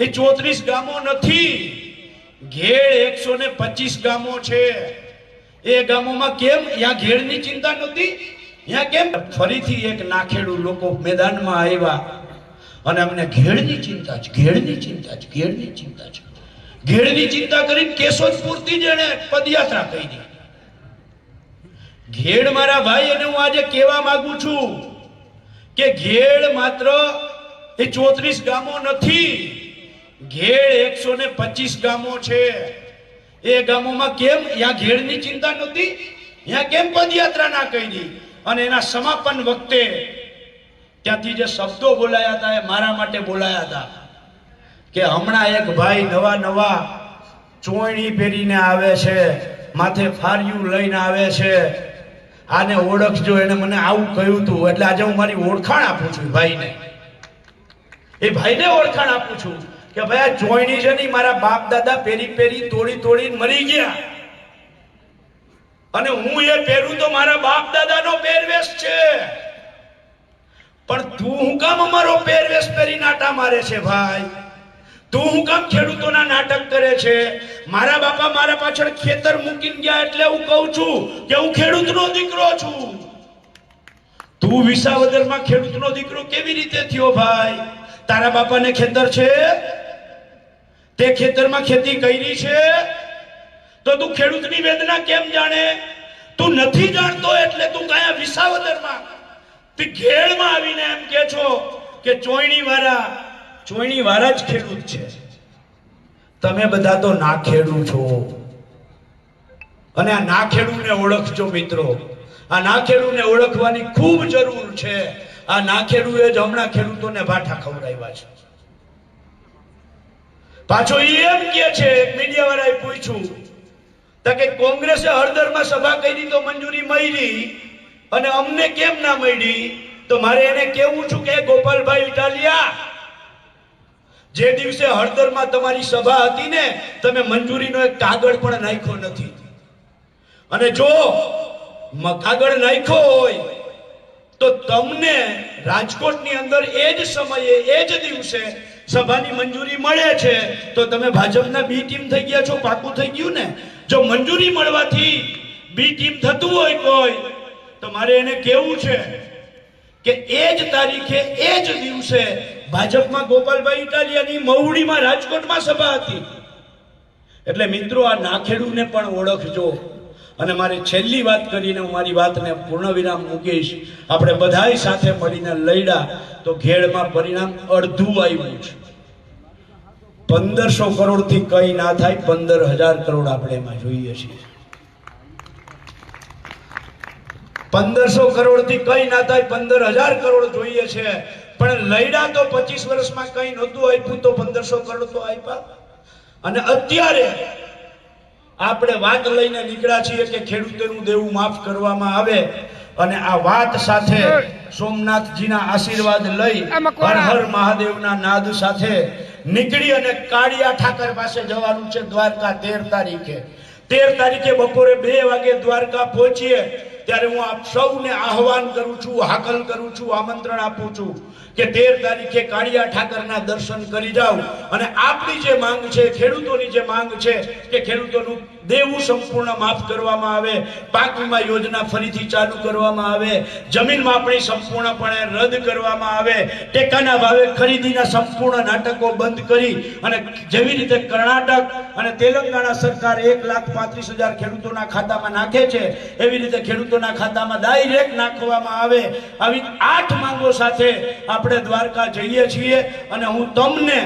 એ ચોત્રીસ ગામો નથી. ઘેડ એકસો ને પચીસ ગામો છે. એ ગામોમાં કેમ? ત્યાં ઘેડની ચિંતા નહોતી? ત્યાં કેમ? ફરીથી એક નાખેડુ લોકો મેદાનમાં આવ્યા. અને અમને ઘેડની ચિંતા છે ઘેડની ચિંતા છે ઘેડની ચિંતા છે ઘેડની ચિંતા કરીને કેશોદ પૂરતી જ એને પદયાત્રા કરી. ઘેડ મારા ભાઈ અને હું આજે કહેવા માંગુ છું કે ઘેડ માત્ર એ ચોત્રીસ ગામો નથી ઘેડ એકસો ને પચીસ ગામો છે. એ ગામોમાં કેમ? યા ઘેડની ચિંતા નહોતી? યા કેમ પદયાત્રા ના કરી? અને એના સમાપન વખતે ત્યાંથી જે શબ્દો બોલાયા હતા, એ મારા માટે બોલાયા હતા. કે હમણાં એક ભાઈ નવા નવા ચોયણી પહેરીને આવે છે, માથે ફાર્યું લઈને આવે છે. આને ઓળખજો, એને મને આવું કહ્યું હતું એટલે આજે હું મારી ઓળખાણ આપું છું ભાઈને. એ ભાઈને ઓળખાણ આપું છું. કે ભાઈ આ જોઈણી છે નહીં, મારા બાપ દાદા પેરી પેરી તોડી તોડી મરી ગયા. અને હું એ પહેરું તો મારા બાપ દાદાનો પહેરવેશ છે. પણ તું હું કામ અમારો પહેરવેશ પહેરી નાટા મારે છે ભાઈ? તું હું કામ ખેડૂતોના નાટક કરે છે? મારા બાપા મારા પાછળ ખેતર મૂકીને ગયા એટલે હું કહું છું કે હું ખેડૂતનો દીકરો છું. તું વિસાવદરમાં ખેડૂતનો દીકરો કેવી રીતે થયો ભાઈ? તારા બાપાને ખેતર છે? તે ખેતરમાં ખેતી કરી છે? તો તું ખેડૂતની વેદના કેમ જાણે? તું નથી જાણતો એટલે તું કયા વિસાવદરમાં? તે ઘેડમાં આવીને એમ કે છો કે ચોયણી વાળા ચોયણી વાળા જ ખેડૂત છે. તમે બધા તો ના ખેડૂ છો. અને આ ના ખેડૂને ઓળખજો મિત્રો. આ ના ખેડૂને ઓળખવાની ખૂબ જરૂર છે. આ ના ખેડૂએ જ હમણાં ખેડૂતોને ભાઠા ખવડાવ્યા છે. પાછો ઈ એમ કે છે મીડિયા વાળાએ પૂછ્યું કે કોંગ્રેસે હળદરમાં સભા કરી તો મંજૂરી મળી અને અમને કેમ ના મળી તો મારે એને કેવું છું કે ગોપાલભાઈ ઇટાલિયા, જે દિવસે હળદરમાં તમારી સભા હતી ને, તમે મંજૂરીનો એક કાગળ પણ નાખ્યો નથી. અને જો કાગળ નાખ્યો હોય તો તમને રાજકોટની અંદર એ જ સમયે, એ જ દિવસે સભાની મંજૂરી મળે છે. તો તમે ભાજપના બી ટીમ થઈ ગયા છો, પાકું થઈ ગયું ને? જો મંજૂરી મળવાથી બી ટીમ થતું હોય કોઈ, તો મારે એને કેવું છે કે એ જ તારીખે, એ જ દિવસે ભાજપમાં ગોપાલભાઈ ઇટાલિયાની મહુડીમાં રાજકોટમાં સભા હતી. એટલે મિત્રો, આ નાખેડુને પણ ઓળખજો. અને મારી છેલ્લી વાત કરીને હું મારી વાતને પૂર્ણ વિરામ મૂકીશ. આપણે બધાય સાથે મળીને લડ્યા તો ઘેડમાં પરિણામ અડધું આવ્યું છે. પંદરસો કરોડથી કઈ ના થાય, પંદર હજાર કરોડ આપણે એમાં જોઈએ છીએ. પંદરસો કરોડથી કઈ ના થાય, પંદર હજાર કરોડ જોઈએ છે. પણ લઈડા તો પચીસ વર્ષમાં કઈ નહોતું આપ્યું તો પંદરસો કરોડ તો આપ્યા. અને અત્યારે આપણે વાત લઈને નીકળ્યા છીએ કે ખેડૂતોનું દેવું માફ કરવામાં આવે અને આ વાત સાથે સોમનાથજીના આશીર્વાદ લઈ હર હર મહાદેવના નાદ સાથે નીકળી અને કાળિયા ઠાકર પાસે જવાનું છે દ્વારકા તેર તારીખે. તેર તારીખે બપોરે બે વાગે દ્વારકા પહોંચીએ. ત્યારે હું આપ સૌને આહવાન કરું છું, હાકલ કરું છું, આમંત્રણ આપું છું કે તેર તારીખે કાળિયા ઠાકરના દર્શન કરી જાઓ. અને આપની જે માંગ છે, ખેડૂતોની જે માંગ છે, કે ખેડૂતોનું દેવું સંપૂર્ણ માફ કરવામાં આવે પાક વીમા યોજના ફરીથી ચાલુ કરવામાં આવે જમીન માપણી સંપૂર્ણપણે રદ કરવામાં આવે, ટેકાના ભાવે ખરીદીના સંપૂર્ણ નાટકો બંધ કરી અને જેવી રીતે કર્ણાટક અને તેલંગાણા સરકાર એક લાખ પાંત્રીસ હજાર ખેડૂતોના ખાતામાં નાખે છે, એવી રીતે ખેડૂતોના ખાતામાં ડાયરેક્ટ નાખવામાં આવે, આવી આઠ માંગો સાથે આપણે દ્વારકા જઈએ છીએ અને હું તમને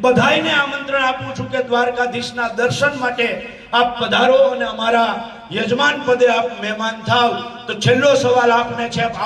બધાયને આમંત્રણ આપું છું કે દ્વારકાધીશના દર્શન માટે આપ પધારો અને અમારા યજમાન પદે આપ મહેમાન થાવ. તો છેલ્લો સવાલ આપને છે, આપ